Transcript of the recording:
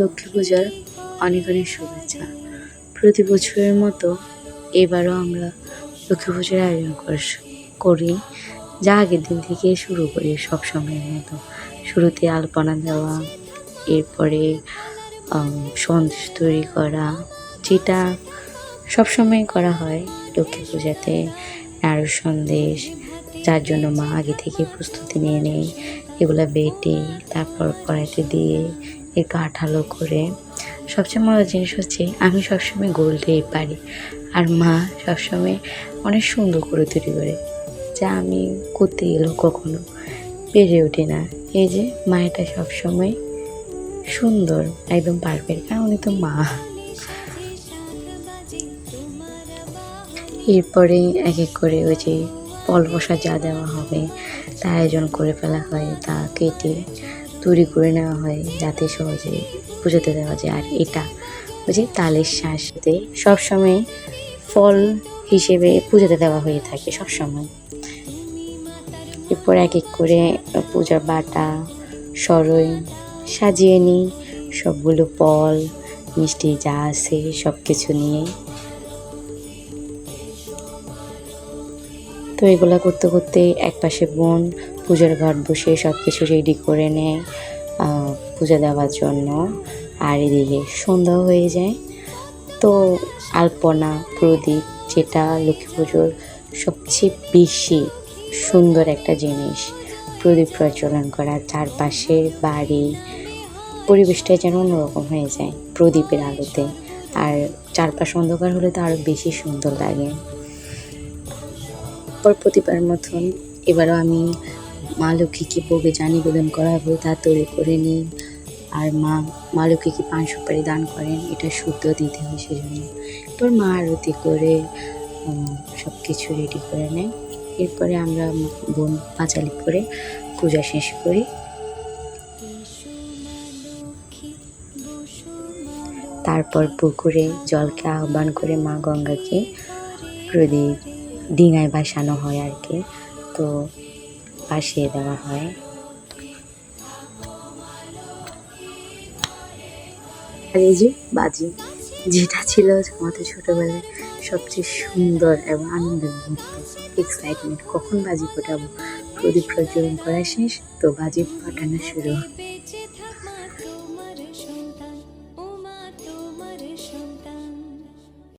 লক্ষ্মী পূজার অনেক অনেক শুভেচ্ছা। প্রতি বছরের মতো এবারও আমরা লক্ষ্মী পূজার আয়োজন করি যা আগের দিন থেকে শুরু করি সব সময়ের মতো। শুরুতে আলপনা দেওয়া, এরপরে সন্দেশ তৈরি করা, যেটা সবসময় করা হয় লক্ষ্মী পূজাতে, নাড়ু সন্দেশ, যার জন্য মা আগে থেকে প্রস্তুতি নিয়ে নেয়। এগুলো বেটে, তারপর কড়াইতে দিয়ে একটু আঠালো করে। সবচেয়ে মজার জিনিস হচ্ছে, আমি সবসময় গোলটাই পারি। আর মা সবসময় অনেক সুন্দর করে তৈরি করে, যা আমি করতে গেলেও কখনো। পেরে ওঠে না। এই যে, মা সবসময় সুন্দর, একদম পারফেক্ট কারণ উনি তো মা। এরপরে এক এক করে ওই যে ফল বসা যা দেওয়া হবে তা আয়োজন করে ফেলা হয়, তা কেটে তৈরি করে নেওয়া হয়। যাতে সহজে পুজোতে দেওয়া যায়। আর এটা ওই যে তালের শাঁসতে সবসময় ফল হিসেবে পুজোতে দেওয়া হয়ে থাকে সবসময়। এরপর এক এক করে পূজার বাটা, সরই সাজিয়ে নিই। সবগুলো ফল মিষ্টি যা আছে সব কিছু নিয়ে তো এগুলো করতে করতে এক পাশে বোন পূজার ঘট বসে সব কিছু রেডি করে নেয় পূজা দেওয়ার জন্য। আর এদিকে সন্ধ্যা হয়ে যায়। তো আলপনা, প্রদীপ যেটা লক্ষ্মী পুজোর সবচেয়ে বেশি সুন্দর একটা জিনিস, প্রদীপ প্রজ্বলন করা, চারপাশের বাড়ি পরিবেশটা যেন অন্যরকম হয়ে যায় প্রদীপের আলোতে। আর চারপাশ অন্ধকার হলে তো আরও বেশি সুন্দর লাগে। পর প্রতিবার মতন। এবারও আমি মা লক্ষ্মীকে ভোগে যা নিবেদন করা হবে তা তৈরি করে নিই। আর মা মা লক্ষ্মীকে পান সুপারি দান করেন, এটা শুদ্ধ দিতে হয় সেজন্য। এরপর মা আরতি করে সব কিছু রেডি করে নেয়। এরপরে আমরা বোন পাঁচালি করে পূজা শেষ করি। তারপর পুকুরে জলকে আহ্বান করে মা গঙ্গাকে প্রদীপ ডিঙায় বাসানো হয় আর কি। তো ভাসিয়ে দেওয়া হয়। আর এই যে বাজি, যেটা ছিল আমাদের ছোটোবেলায় সবচেয়ে সুন্দর এবং আনন্দের মুহূর্ত এক্সাইটমেন্ট কখন বাজি ফোটাবো, প্রদীপ প্রজ্বলন করা শেষ, তো বাজি ফাটানো শুরু।